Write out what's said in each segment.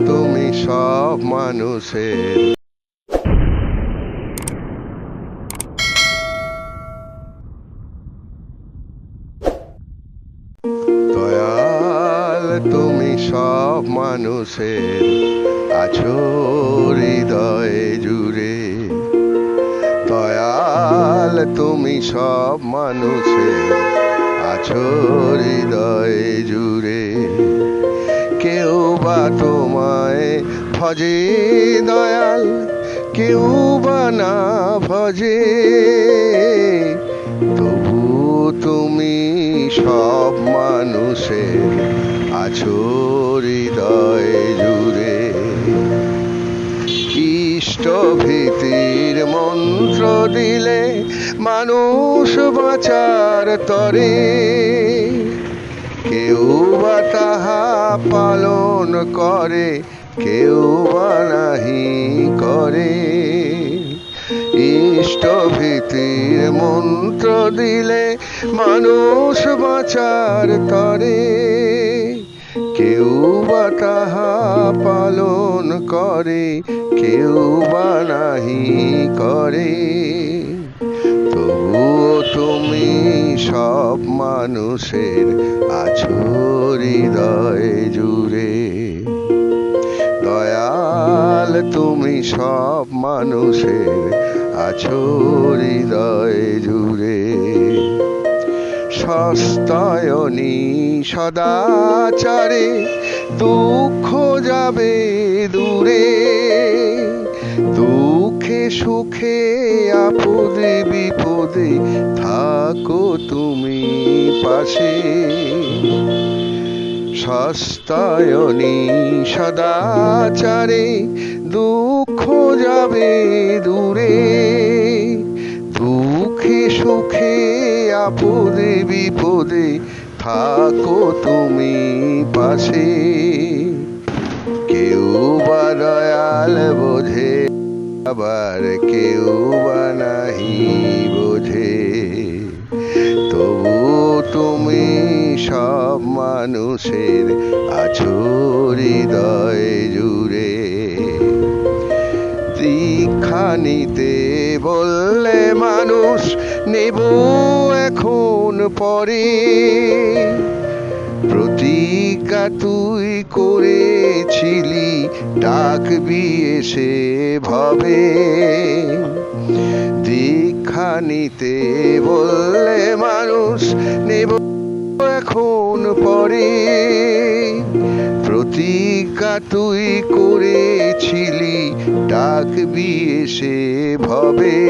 তুমি সব মানুষের। দয়াল, তুমি সব মানুষের। আছো হৃদয়ে জুড়ে। দয়াল, তুমি সব মানুষের। আছো হৃদয়ে জুড়ে। বা তোমায় ভজে, দয়াল, কেউ বা না ভজে। তবু তুমি সব মানুষের আছো হৃদয়ে জুড়ে। ইষ্ট ভীতির মন্ত্র দিলে মানুষ বাঁচার তরে। কেউ বা তাহা পালন করে, কেউ বা নাহি করে। ইষ্ট ভীতির মন্ত্র দিলে মানুষ বাঁচার তরে। কেউ বা তাহা পালন করে, কেউ বা নাহি করে। তবুও মানুষের আছো হৃদয়ে জুড়ে। দয়াল, তুমি সব মানুষের আছো হৃদয়ে জুড়ে। সস্তায়নী সদাচারে দুঃখ যাবে দূরে। দুঃখে সুখে, আপদে বিপদে থাকো তুমি পাশে সস্তায়নী সদাচারে দুঃখ যাবে দূরে, দুঃখে সুখে আপদে বিপদে থাকো তুমি পাশে। কেউ বা দয়াল বোঝে, আবার কেউ বা নাহি বোঝে। মানুষের আছো হৃদয়ে জুড়ে। দীক্ষা নিতে বললে মানুষ, নেব এখন পরে। প্রতিজ্ঞা তুই করেছিলি, ডাকবি এসে ভবে। দীক্ষা নিতে বললে মানুষ, নেব এখন পরে প্রতিজ্ঞা তুই করেছিলি ডাকবি এসে ভবে।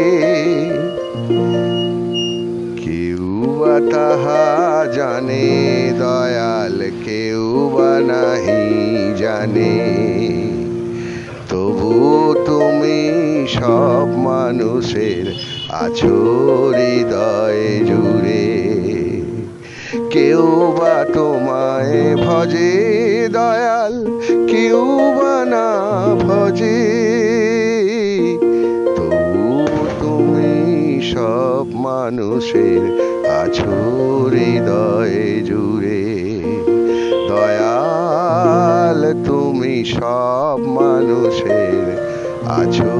কেউ বা তাহা জানে, দয়াল কেউ বা নাহি জানে। তবু তুমি সব মানুষের আছো হৃদয়ে জুড়ে। কেউ বা তোমায় ভজে, দয়াল, কেউ বা না ভজে। তবু তুমি সব মানুষের আছো হৃদয়ে জুড়ে। দয়াল, তুমি সব মানুষের আছো